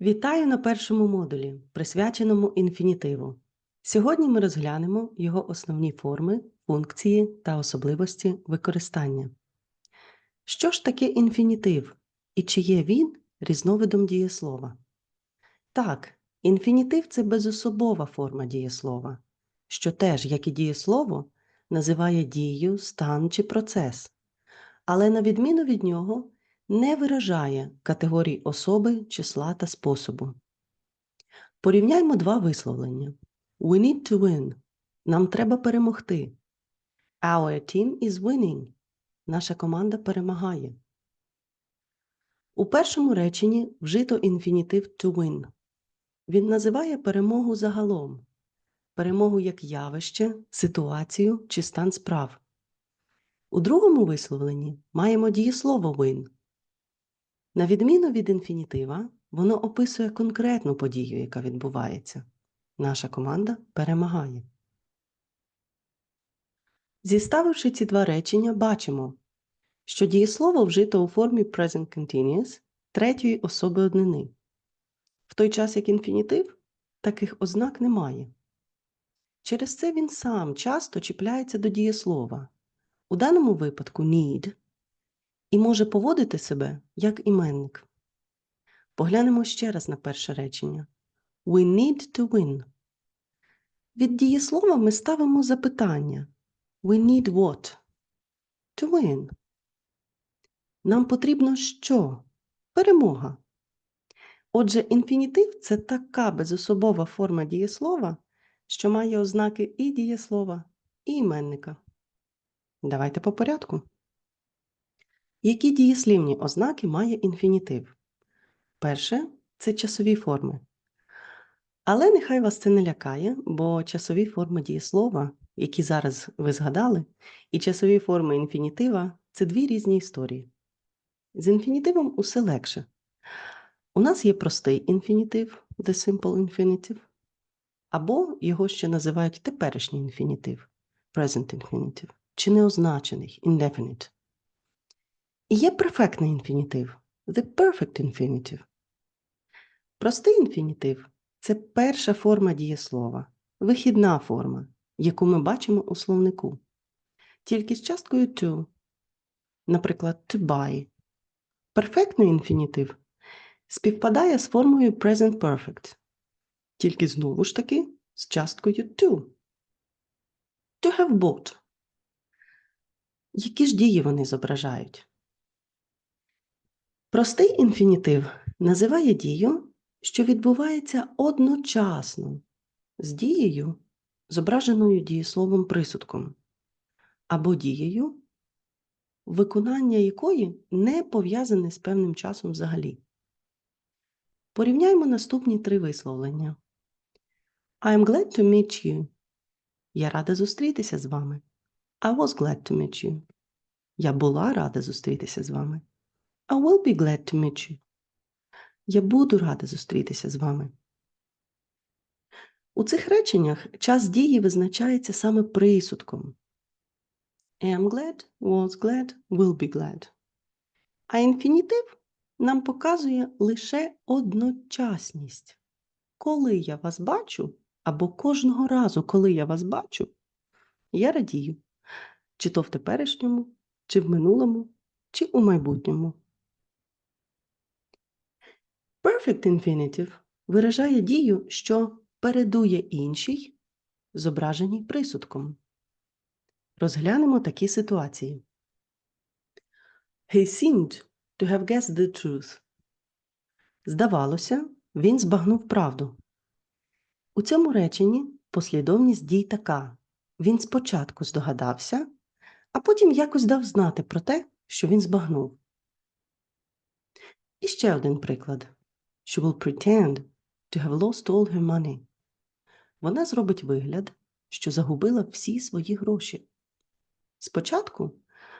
Вітаю на першому модулі, присвяченому інфінітиву. Сьогодні ми розглянемо його основні форми, функції та особливості використання. Що ж таке інфінітив і чи є він різновидом дієслова? Так, інфінітив це безособова форма дієслова, що теж, як і дієслово, називає дію, стан чи процес, але на відміну від нього не виражає категорій особи, числа та способу. Порівняймо два висловлення. We need to win. Нам треба перемогти. Our team is winning. Наша команда перемагає. У першому реченні вжито інфінітив to win. Він називає перемогу загалом, перемогу як явище, ситуацію чи стан справ. У другому висловленні маємо дієслово win. На відміну від інфінітива, воно описує конкретну подію, яка відбувається. Наша команда перемагає. Зіставивши ці два речення, бачимо, що дієслово вжито у формі present continuous третьої особи однини. В той час як інфінітив таких ознак немає. Через це він сам часто чіпляється до дієслова. У даному випадку need і може поводити себе як іменник. Поглянемо ще раз на перше речення. We need to win. Від дієслова ми ставимо запитання. We need what? To win. Нам потрібно що? Перемога. Отже, інфінітив це така безособова форма дієслова, що має ознаки і дієслова, і іменника. Давайте по порядку. Які дієслівні ознаки має інфінітив? Перше це часові форми. Але нехай вас це не лякає, бо часові форми дієслова, які зараз ви згадали, і часові форми інфінітива це дві різні історії. З інфінітивом усе легше. У нас є простий інфінітив, the simple infinitive, або його ще називають теперішній інфінітив, present infinitive, чи неозначений indefinite. І є перфектний інфінітив the perfect infinitive. Простий інфінітив це перша форма дієслова, вихідна форма, яку ми бачимо у словнику. Тільки з часткою to, наприклад, to buy. Перфектний інфінітив співпадає з формою present perfect, тільки знову ж таки з часткою to. To have bought. Які ж дії вони зображають? Простий інфінітив називає дію, що відбувається одночасно з дією, зображеною дієсловом присудком, або дією, виконання якої не пов'язане з певним часом взагалі. Порівняймо наступні три висловлення. I am glad to meet you. Я рада зустрітися з вами. I was glad to meet you. Я була рада зустрітися з вами. I will be glad to meet you. Я буду рада зустрітися з вами. У цих реченнях час дії визначається саме присудком. Am glad, was glad, will be glad. А інфінітив нам показує лише одночасність. Коли я вас бачу, або кожного разу, коли я вас бачу, я радію. Чи то в теперішньому, чи в минулому, чи у майбутньому. Perfect infinitive виражає дію, що передує іншій, зображеній присудком. Розглянемо такі ситуації. He seemed to have guessed the truth. Здавалося, він збагнув правду. У цьому реченні послідовність дій така. Він спочатку здогадався, а потім якось дав знати про те, що він збагнув. І ще один приклад. She will pretend to have lost all her money. Вона зробить вигляд, що загубила всі свої гроші. Спочатку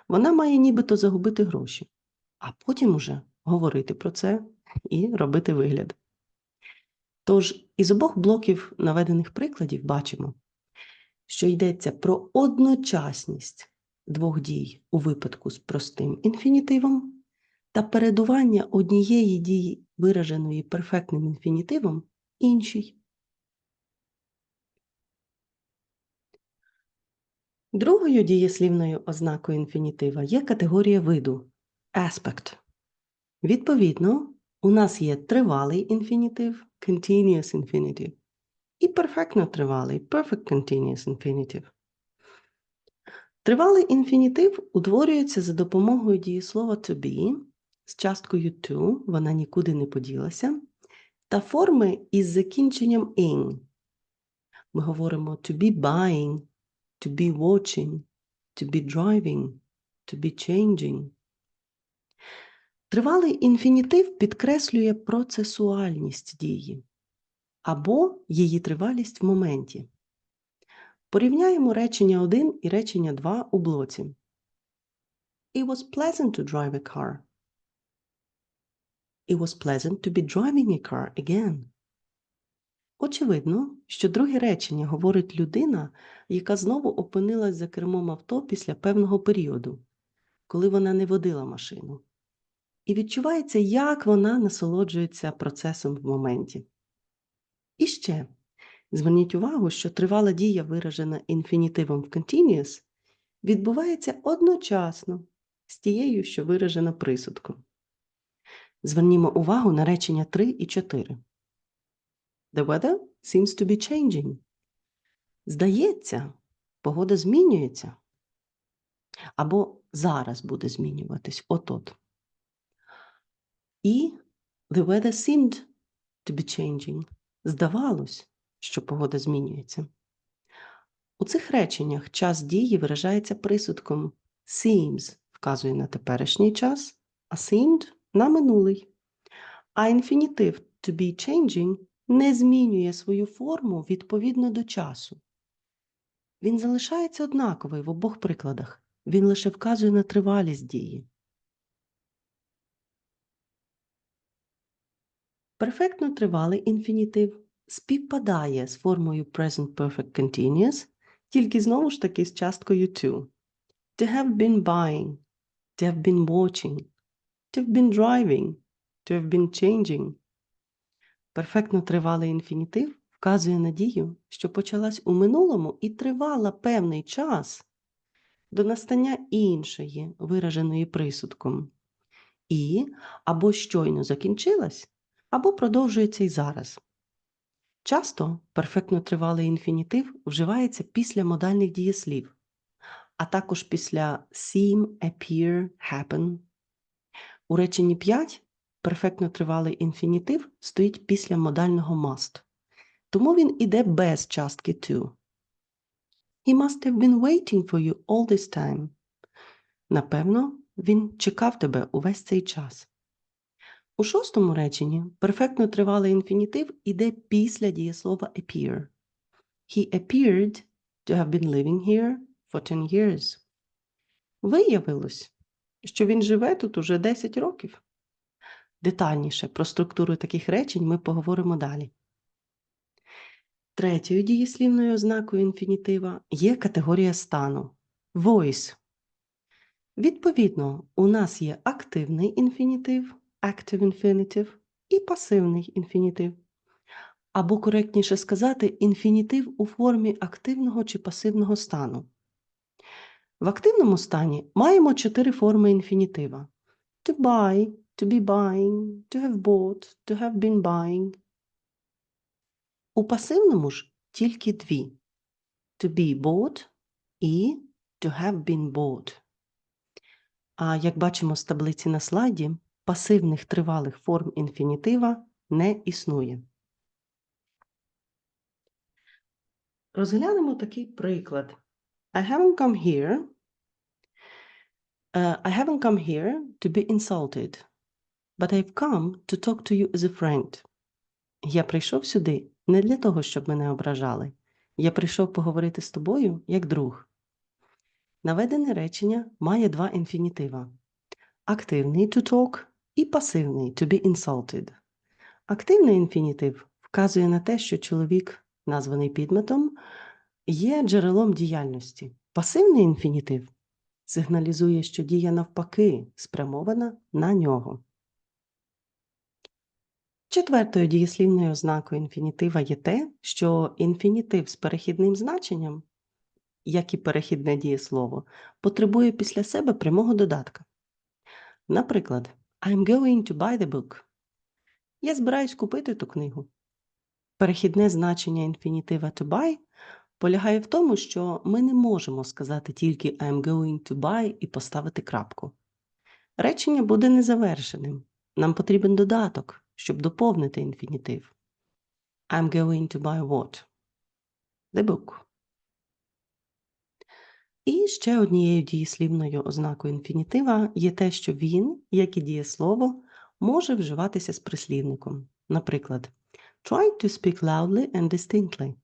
вона має нібито загубити гроші, а потім уже говорити про це і робити вигляд. Тож із обох блоків наведених прикладів бачимо, що йдеться про одночасність двох дій у випадку з простим інфінітивом та передування однієї дії, вираженої перфектним інфінітивом, іншій. Другою дієслівною ознакою інфінітива є категорія виду aspect. Відповідно, у нас є тривалий інфінітив continuous infinitive і перфектно тривалий perfect continuous infinitive. Тривалий інфінітив утворюється за допомогою дієслова to be з часткою to, вона нікуди не поділася, та форми із закінченням ing. Ми говоримо to be buying, to be watching, to be driving, to be changing. Тривалий інфінітив підкреслює процесуальність дії або її тривалість в моменті. Порівняємо речення 1 і речення 2 у блоці. It was pleasant to drive a car. It was pleasant to be driving a car again. Очевидно, що друге речення говорить людина, яка знову опинилась за кермом авто після певного періоду, коли вона не водила машину. І відчувається, як вона насолоджується процесом в моменті. І ще зверніть увагу, що тривала дія, виражена інфінітивом в continuous, відбувається одночасно з тією, що виражена присудком. Звернімо увагу на речення 3 і 4. The weather seems to be changing. Здається, погода змінюється. Або зараз буде змінюватись от-от. І the weather seemed to be changing. Здавалось, що погода змінюється. У цих реченнях час дії виражається присудком seems вказує на теперішній час, а seemed на минулий. А інфінітив to be changing не змінює свою форму відповідно до часу. Він залишається однаковий в обох прикладах. Він лише вказує на тривалість дії. Перфектно тривалий інфінітив співпадає з формою Present Perfect Continuous, тільки знову ж таки з часткою to. To have been buying, to have been watching, to have been driving, to have been changing. Перфектно тривалий інфінітив вказує на дію, що почалась у минулому і тривала певний час до настання іншої, вираженої присудком, і або щойно закінчилась, або продовжується й зараз. Часто перфектно тривалий інфінітив вживається після модальних дієслів, а також після seem, appear, happen. У реченні 5 перфектно тривалий інфінітив стоїть після модального must, тому він іде без частки to. He must have been waiting for you all this time. Напевно, він чекав тебе увесь цей час. У шостому реченні перфектно тривалий інфінітив іде після дієслова appear. He appeared to have been living here for 10 years. Виявилось, що він живе тут уже 10 років. Детальніше про структуру таких речень ми поговоримо далі. Третьою дієслівною ознакою інфінітива є категорія стану voice. Відповідно, у нас є активний інфінітив, active infinitive і пасивний інфінітив. Або, коректніше сказати, інфінітив у формі активного чи пасивного стану. В активному стані маємо чотири форми інфінітива: to buy, to be buying, to have bought, to have been buying. У пасивному ж тільки дві: to be bought і to have been bought. А як бачимо з таблиці на слайді, пасивних тривалих форм інфінітива не існує. Розглянемо такий приклад. I haven't come here. Uh, I haven't come here to be insulted, but I've come to talk to you as a friend. Я прийшов сюди не для того, щоб мене ображали. Я прийшов поговорити з тобою як друг. Наведене речення має два інфінітива: активний to talk і пасивний to be insulted. Активний інфінітив вказує на те, що чоловік, названий підметом, є джерелом діяльності. Пасивний інфінітив сигналізує, що дія навпаки спрямована на нього. Четвертою дієслівною ознакою інфінітива є те, що інфінітив з перехідним значенням, як і перехідне дієслово, потребує після себе прямого додатка. Наприклад, I'm going to buy the book. Я збираюсь купити ту книгу. Перехідне значення інфінітива to buy полягає в тому, що ми не можемо сказати тільки I'm going to buy і поставити крапку. Речення буде незавершеним. Нам потрібен додаток, щоб доповнити інфінітив. I'm going to buy what? The book. І ще однією дієслівною ознакою інфінітива є те, що він, як і дієслово, може вживатися з прислівником. Наприклад, try to speak loudly and distinctly.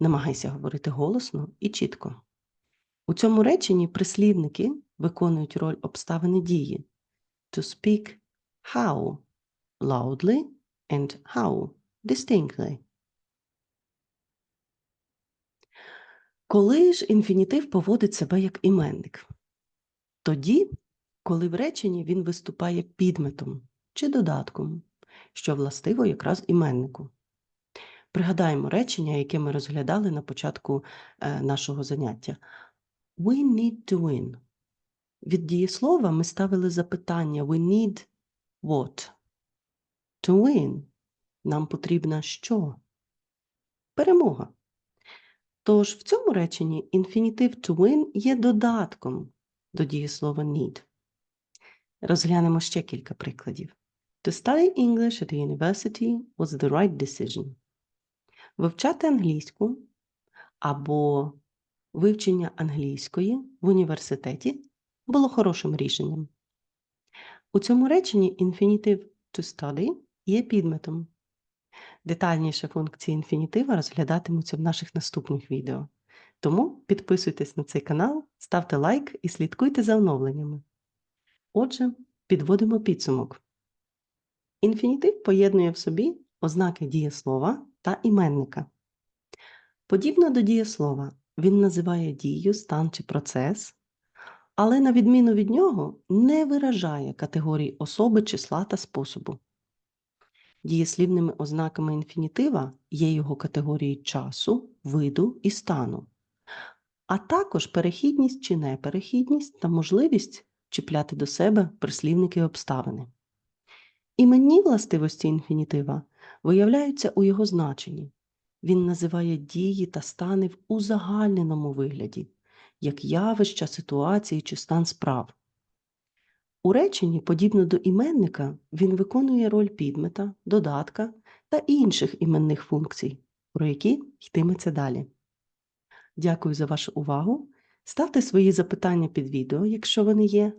Намагайся говорити голосно і чітко. У цьому реченні прислівники виконують роль обставини дії to speak how loudly and how distinctly. Коли ж інфінітив поводить себе як іменник? Тоді, коли в реченні він виступає підметом чи додатком, що властиво якраз іменнику. Пригадаємо речення, яке ми розглядали на початку е, нашого заняття. We need to win. Від дієслова ми ставили запитання We need what? To win. Нам потрібна що? Перемога. Тож в цьому реченні інфінітив to win є додатком до дієслова need. Розглянемо ще кілька прикладів. To study English at university was the right decision. Вивчати англійську або вивчення англійської в університеті було хорошим рішенням. У цьому реченні інфінітив to study є підметом. Детальніше функції інфінітива розглядатимуться в наших наступних відео. Тому підписуйтесь на цей канал, ставте лайк і слідкуйте за оновленнями. Отже, підводимо підсумок. Інфінітив поєднує в собі ознаки дієслова та іменника. Подібно до дієслова, він називає дію, стан чи процес, але, на відміну від нього, не виражає категорій особи, числа та способу. Дієслівними ознаками інфінітива є його категорії часу, виду і стану, а також перехідність чи неперехідність та можливість чіпляти до себе прислівники обставини. Іменні властивості інфінітива виявляються у його значенні. Він називає дії та стани в узагальненому вигляді, як явища, ситуації чи стан справ. У реченні, подібно до іменника, він виконує роль підмета, додатка та інших іменних функцій, про які йтиметься далі. Дякую за вашу увагу. Ставте свої запитання під відео, якщо вони є,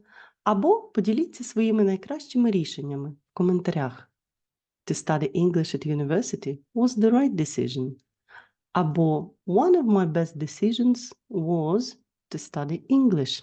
або поділіться своїми найкращими рішеннями в коментарях. To study English at university was the right decision. Або One of my best decisions was to study English.